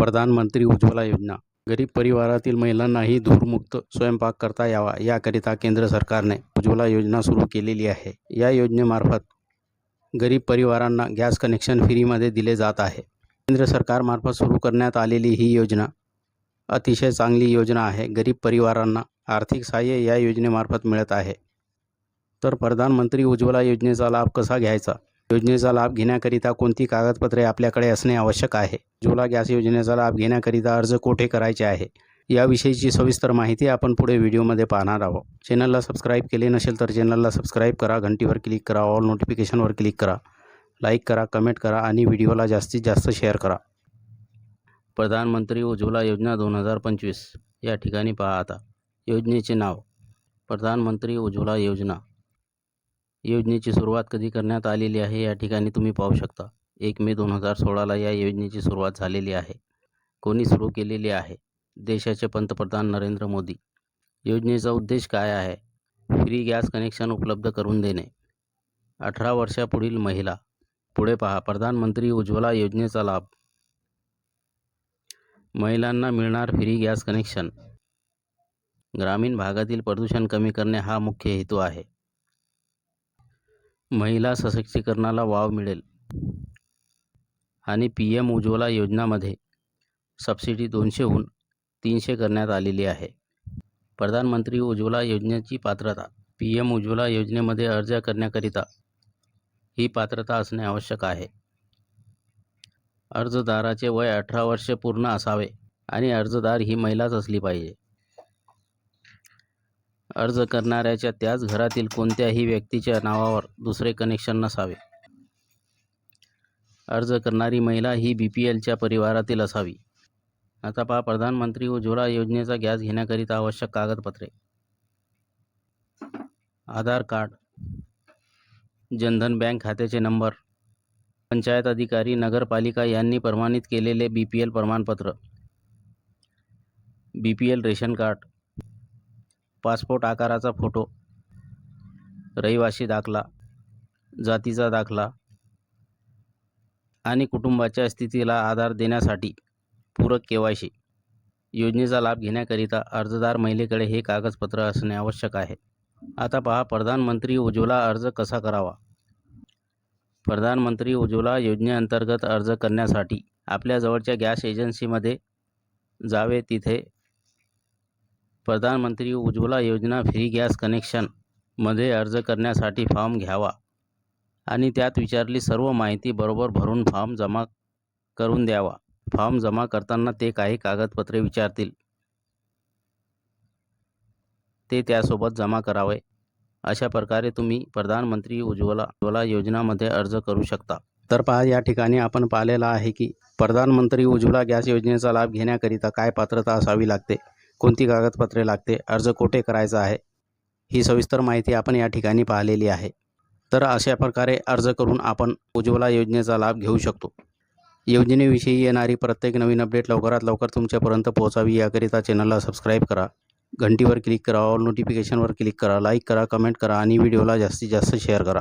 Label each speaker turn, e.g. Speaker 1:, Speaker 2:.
Speaker 1: प्रधानमंत्री उज्ज्वला योजना. गरीब परिवारातील महिलांनाही धूरमुक्त स्वयंपाक करता यावा याकरिता केंद्र सरकारने उज्ज्वला योजना सुरू केलेली आहे. या योजनेमार्फत गरीब परिवारांना गॅस कनेक्शन फ्रीमध्ये दिले जात आहे. केंद्र सरकारमार्फत सुरू करण्यात आलेली ही योजना अतिशय चांगली योजना आहे. गरीब परिवारांना आर्थिक सहाय्य या योजनेमार्फत मिळत आहे. तर प्रधानमंत्री उज्ज्वला योजनेचा लाभ कसा घ्यायचा? योजनेचा लाभ घेण्याकरिता कोणती कागदपत्रे आपल्याकडे असणे आवश्यक आहे? जुला गॅस योजनेचा लाभ घेण्याकरिता अर्ज कोठे करायचे आहे? याविषयीची सविस्तर माहिती आपण पुढे व्हिडिओमध्ये पाहणार आहोत. चॅनलला सबस्क्राईब केले नसेल तर चॅनलला सबस्क्राईब करा घंटीवर क्लिक करा ऑल नोटिफिकेशनवर क्लिक करा लाईक करा कमेंट करा आणि व्हिडिओला जास्तीत जास्त शेअर करा. प्रधानमंत्री उज्ज्वला योजना दोन हजार पंचवीस. या ठिकाणी पहा आता. योजनेचे नाव. प्रधानमंत्री उज्ज्वला योजना. योजनेची सुरुवात कधी करण्यात आलेली आहे? या ठिकाणी तुम्ही पाहू शकता. एक मे दोन हजार सोळाला या योजनेची सुरुवात झालेली आहे. कोणी सुरू केलेली आहे? देशाचे पंतप्रधान नरेंद्र मोदी. योजनेचा उद्देश काय आहे? फ्री गॅस कनेक्शन उपलब्ध करून देणे. अठरा वर्षापुढील महिला. पुढे पहा. प्रधानमंत्री उज्ज्वला योजनेचा लाभ. महिलांना मिळणार फ्री गॅस कनेक्शन. ग्रामीण भागातील प्रदूषण कमी करणे हा मुख्य हेतू आहे. महिला सशक्तीकरणाला वाव मिळेल. आणि पी एम उज्ज्वला योजनामध्ये सबसिडी दोनशेहून तीनशे करण्यात आलेली आहे. प्रधानमंत्री उज्ज्वला योजनेची पात्रता पी एम उज्ज्वला योजनेमध्ये अर्ज करण्याकरिता ही पात्रता असणे आवश्यक आहे. अर्जदाराचे वय अठरा वर्षे पूर्ण असावे आणि अर्जदार ही महिलाच असली पाहिजे. अर्ज करणाऱ्याच्या त्याच घरातील कोणत्याही व्यक्तीच्या नावावर दुसरे कनेक्शन नसावे. अर्ज करणारी महिला ही बी पी एलच्या परिवारातील असावी. आता पहा प्रधानमंत्री उज्ज्वला योजनेचा गॅस घेण्याकरिता आवश्यक कागदपत्रे. आधार कार्ड. जनधन बँक खात्याचे नंबर. पंचायत अधिकारी नगरपालिका यांनी प्रमाणित केलेले बी पी एल प्रमाणपत्र. B P L ration card. Passport आकाराचा फोटो रहिवासी दाखला जातीचा दाखला आणि कुटुंबाच्या स्थितीला आधार देण्यासाठी पूरक के वाय सी योजनेचा लाभ घेण्याकरिता अर्जदार महिलेकडे हे कागदपत्र असणे आवश्यक आहे. आता पहा प्रधानमंत्री उज्ज्वला अर्ज कसा करावा? प्रधानमंत्री उज्ज्वला योजनेअंतर्गत अर्ज करण्यासाठी आपल्या जवळच्या गॅस एजन्सीमध्ये जावे तिथे प्रधानमंत्री उज्ज्वला योजना फ्री गॅस कनेक्शनमध्ये अर्ज करण्यासाठी फॉर्म घ्यावा. आणि त्यात विचारली सर्व माहिती बरोबर भरून फॉर्म जमा करून द्यावा. फॉर्म जमा करताना ते काही कागदपत्रे विचारतील. ते त्यासोबत जमा करावे. अशा प्रकारे तुम्ही प्रधानमंत्री उज्ज्वला उज्ज्वला योजनामध्ये अर्ज करू शकता. तर पहा या ठिकाणी आपण पाहिलेलं आहे की प्रधानमंत्री उज्ज्वला गॅस योजनेचा लाभ घेण्याकरिता काय पात्रता असावी लागते? कोणती कागदपत्रे लागते अर्ज कोठे करायचा आहे ही सविस्तर माहिती आपण या ठिकाणी पाहिलेली आहे. तर अशा प्रकारे अर्ज करून आपण उज्ज्वला योजनेचा लाभ घेऊ शकतो. योजनेविषयी येणारी प्रत्येक नवीन अपडेट लवकरात लवकर तुमच्यापर्यंत पोहोचावी याकरिता चॅनलला सबस्क्राईब करा घंटीवर क्लिक करा ऑल नोटिफिकेशनवर क्लिक करा लाईक करा कमेंट करा आणि व्हिडिओला जास्तीत जास्त शेअर करा.